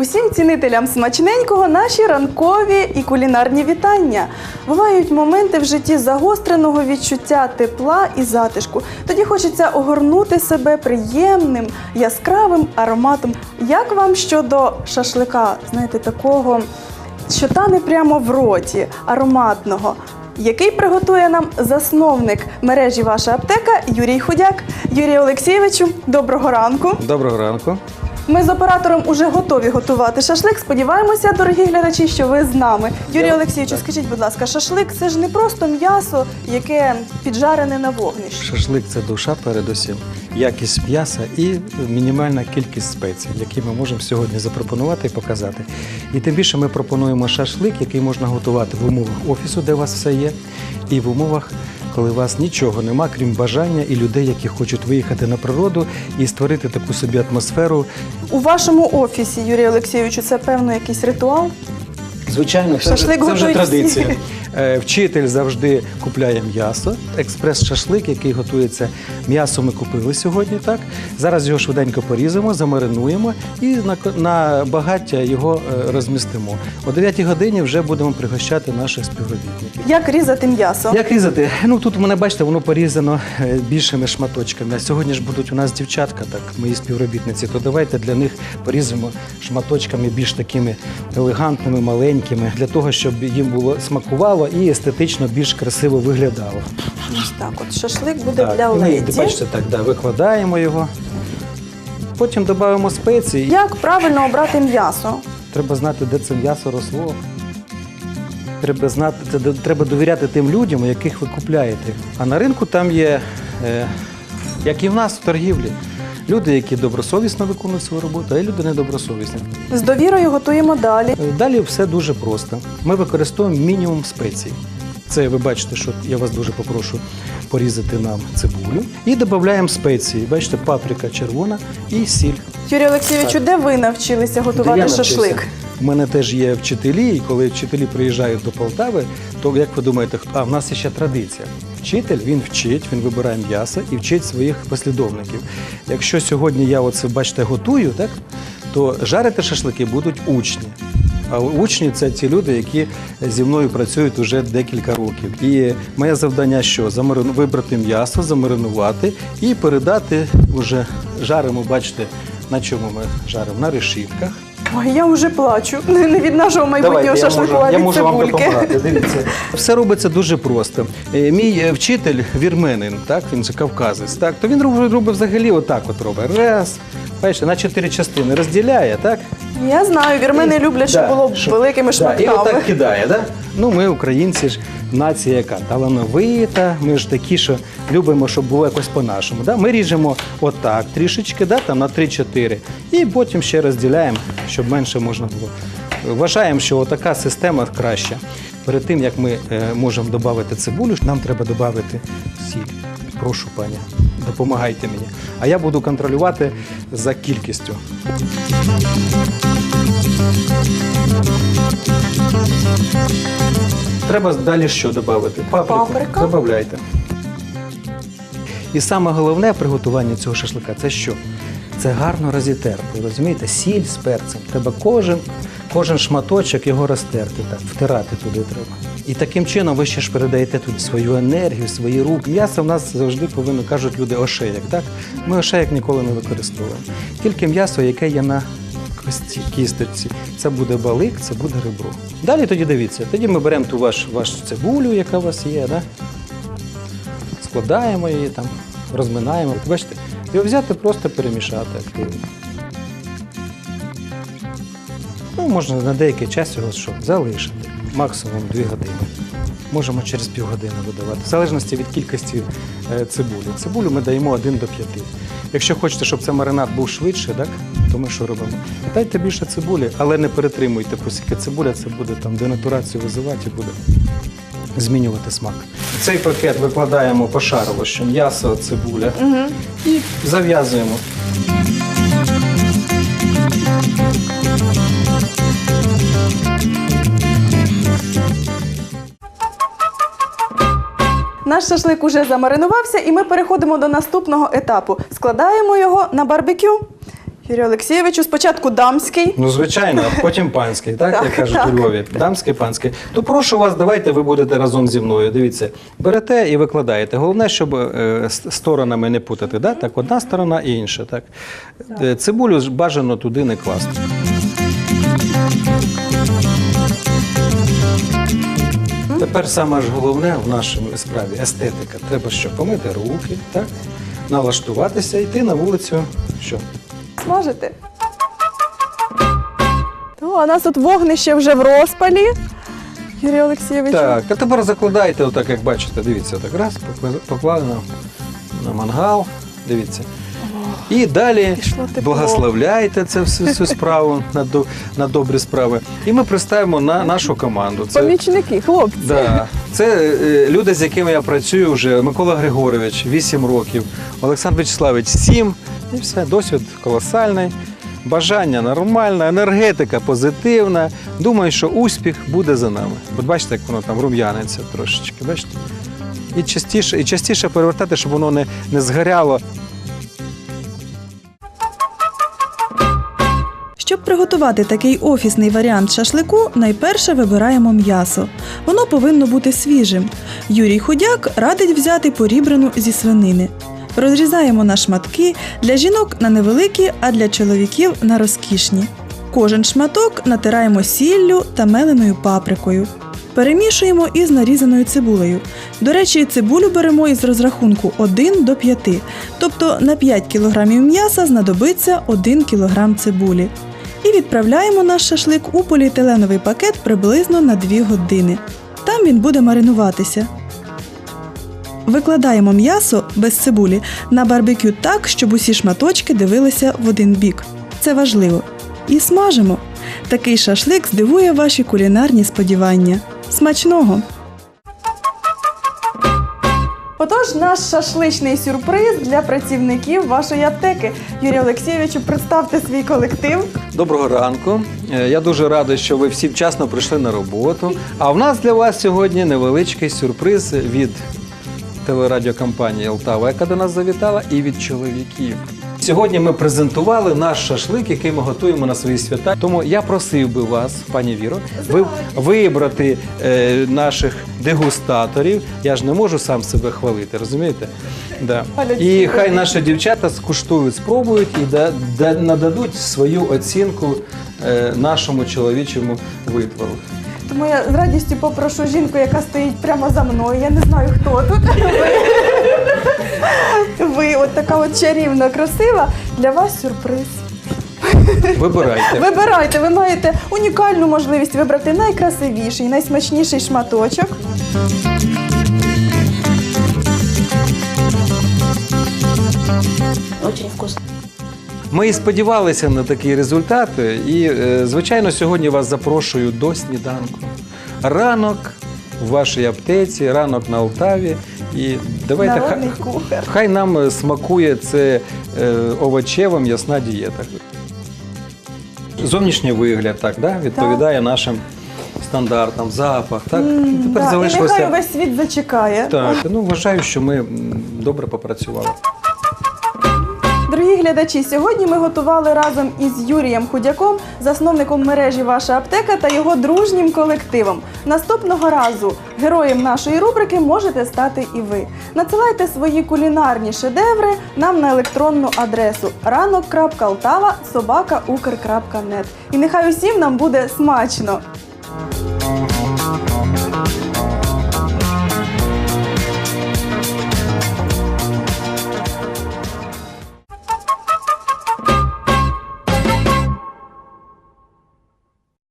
Усім цінителям смачненького наші ранкові і кулінарні вітання. Бувають моменти в житті загостреного відчуття тепла і затишку. Тоді хочеться огорнути себе приємним, яскравим ароматом. Як вам щодо шашлика, знаєте, такого, що тане прямо в роті, ароматного? Який приготує нам засновник мережі Ваша аптека Юрій Худяк. Юрій Олексійовичу, доброго ранку. Доброго ранку. Ми з оператором уже готові готувати шашлик. Сподіваємося, дорогі глядачі, що ви з нами. Юрій Олексійовичу, скажіть, будь ласка, шашлик це ж не просто м'ясо, яке піджарене на вогнищі. Шашлик це душа передусім, якість м'яса і мінімальна кількість спецій, які ми можемо сьогодні запропонувати і показати. І тим більше ми пропонуємо шашлик, який можна готувати в умовах офісу, де у вас все є, і в умовах. Коли у вас нічого нема, крім бажання і людей, які хочуть виїхати на природу і створити таку собі атмосферу. У вашому офісі, Юрій Олексійовичу, це певно якийсь ритуал. Звичайно, це, Шашлик вже, це вже готують традиція. всі. Вчитель завжди купляє м'ясо. Експрес-шашлик, який готується. М'ясо ми купили сьогодні. Так зараз його швиденько порізимо, замаринуємо і на, багаття його е, розмістимо. О 9 годині вже будемо пригощати наших співробітників. Як різати м'ясо? Як різати? Ну тут мене бачите, воно порізано е, більшими шматочками. А сьогодні ж будуть у нас дівчатка, так мої співробітниці. То давайте для них порізимо шматочками більш такими елегантними, маленькими, для того, щоб їм було смакувало і естетично більш красиво виглядало. Ось так, от шашлик буде для і ми, бачите, так, да, викладаємо його. Потім додаємо спеції. Як правильно обрати м'ясо? Треба знати, де це м'ясо росло. Треба знати, це до- треба довіряти тим людям, яких ви купляєте. А на ринку там є, е, як і в нас в торгівлі, люди, які добросовісно виконують свою роботу, а є люди недобросовісні. З довірою готуємо далі. Е, Далі все дуже просто. Ми використовуємо мінімум спецій. Це ви бачите, що я вас дуже попрошу порізати нам цибулю. І додаємо спеції. Бачите, паприка червона і сіль. Юрій Олексійовичу, де ви навчилися Де готувати навчився? шашлик? У мене теж є вчителі, і коли вчителі приїжджають до Полтави, то як ви думаєте, хто- а в нас є ще традиція. Вчитель він вчить, він вибирає м'ясо і вчить своїх послідовників. Якщо сьогодні я оце бачите готую, так то жарити шашлики будуть учні. А учні це ті люди, які зі мною працюють уже декілька років. І моє завдання що? Замарину, вибрати м'ясо, замаринувати і передати уже жаримо, бачите, на чому ми жаримо? На решітках. Ой, я вже плачу. Не не від нашого майбутнього Давайте, я шашлику, можу, а я від можу вам цибульки. допомагати. Дивіться, все робиться дуже просто. Е, Мій е, вчитель вірменин, так він же кавказець, так то він робить, робить взагалі отак. От робить раз, бачите, на чотири частини розділяє, так Я знаю, вірмени люблять, щоб Да, було щоб- великими да, шматками. І отак кидає, да? Ну, ми, українці ж, нація яка талановита, ми ж такі, що любимо, щоб було якось по-нашому. Да? Ми ріжемо отак трішечки, да? там на 3-4, і потім ще розділяємо, щоб менше можна було. Вважаємо, що така система краща. Перед тим, як ми е, можемо додати цибулю, нам треба додати сіль. Прошу, пані, допомагайте мені. А я буду контролювати за кількістю. Треба далі що додати? Паприку. Паприка. Добавляйте. І саме головне приготування цього шашлика це що? Це гарно розітерти. Розумієте, сіль з перцем. Треба кожен, кожен шматочок його розтерти, так, втирати туди треба. І таким чином ви ще ж передаєте тут свою енергію, свої руки. М'ясо в нас завжди повинно, кажуть люди, ошеяк. Так? Ми ошеяк ніколи не використовуємо. Тільки м'ясо, яке є на кості, кісточці. Це буде балик, це буде ребро. Далі тоді дивіться, тоді ми беремо ту ваш, вашу цибулю, яка у вас є, да? складаємо її там, розминаємо. Бачите, його взяти, просто перемішати активно. Ну, можна на деякий час його що, залишити, максимум 2 години. Можемо через півгодини додавати, в залежності від кількості е, цибулі. Цибулю ми даємо 1 до 5. Якщо хочете, щоб цей маринад був швидше, так, то ми що робимо? Дайте більше цибулі, але не перетримуйте, оскільки цибуля це буде там денатурацію визивати і буде змінювати смак. В цей пакет викладаємо пошарово, що м'ясо, цибуля і зав'язуємо. Наш шашлик уже замаринувався, і ми переходимо до наступного етапу. Складаємо його на барбекю. Юрію Олексійовичу, спочатку дамський. Ну, звичайно, а потім панський, так, Так, як кажуть так. у Львові. Дамський, панський. То прошу вас, давайте ви будете разом зі мною. Дивіться, берете і викладаєте. Головне, щоб е, сторонами не путати. Да? Так, одна сторона і інша. Так. Е, Цибулю бажано туди не класти. Тепер саме ж головне в нашій справі естетика. Треба що? Помити руки, так? налаштуватися, йти на вулицю. Що? Смажити. То, у нас тут вогнище вже в розпалі. Юрій Олексійович. Так, а тепер закладайте, отак, як бачите, дивіться, так раз, покла- поклали на, мангал, дивіться. І далі благословляйте це всю справу на, до- на добрі справи. І ми представимо на нашу команду. Це, Помічники, хлопці. да, це е, люди, з якими я працюю вже. Микола Григорович 8 років, Олександр Вячеславович 7. І все, досвід колосальний. Бажання нормальне, енергетика позитивна. Думаю, що успіх буде за нами. От бачите, як воно там рум'яниться трошечки. Бачите? І частіше, і частіше перевертати, щоб воно не, не згоряло. Приготувати такий офісний варіант шашлику, найперше вибираємо м'ясо. Воно повинно бути свіжим. Юрій Худяк радить взяти порібрану зі свинини. Розрізаємо на шматки для жінок на невеликі, а для чоловіків на розкішні. Кожен шматок натираємо сіллю та меленою паприкою. Перемішуємо із нарізаною цибулею. До речі, цибулю беремо із розрахунку 1 до 5, тобто на 5 кг м'яса знадобиться 1 кг цибулі. І відправляємо наш шашлик у поліетиленовий пакет приблизно на 2 години. Там він буде маринуватися. Викладаємо м'ясо без цибулі на барбекю так, щоб усі шматочки дивилися в один бік. Це важливо. І смажимо. Такий шашлик здивує ваші кулінарні сподівання. Смачного! Отож, наш шашличний сюрприз для працівників вашої аптеки. Юрій Олексійовичу, представте свій колектив. Доброго ранку. Е, Я дуже радий, що ви всі вчасно прийшли на роботу. А в нас для вас сьогодні невеличкий сюрприз від телерадіокомпанії Лтава, яка до нас завітала, і від чоловіків. Сьогодні ми презентували наш шашлик, який ми готуємо на свої свята. Тому я просив би вас, пані Віро, ви, вибрати е, наших дегустаторів. Я ж не можу сам себе хвалити, розумієте? Да. І хай наші дівчата скуштують, спробують і да, да- нададуть свою оцінку е, нашому чоловічому витвору. Тому я з радістю попрошу жінку, яка стоїть прямо за мною. Я не знаю, хто тут. Ви, от така от чарівна, красива. Для вас сюрприз. Вибирайте. Вибирайте, ви маєте унікальну можливість вибрати найкрасивіший, найсмачніший шматочок. Ми і сподівалися на такий результат. І, е, звичайно, сьогодні вас запрошую до сніданку. Ранок в вашій аптеці, ранок на Алтаві. І давайте хай, хай нам е, смакує це е, овочева м'ясна дієта. Зовнішній вигляд так, да, відповідає нашим стандартам, запах. Так? М, Тепер да, І нехай весь світ зачекає. Так, ну вважаю, що ми добре попрацювали. Дорогі глядачі, сьогодні ми готували разом із Юрієм Худяком, засновником мережі Ваша аптека та його дружнім колективом. Наступного разу героєм нашої рубрики можете стати і ви. Надсилайте свої кулінарні шедеври нам на електронну адресу ранок.алтава.собака.укр.нет. І нехай усім нам буде смачно!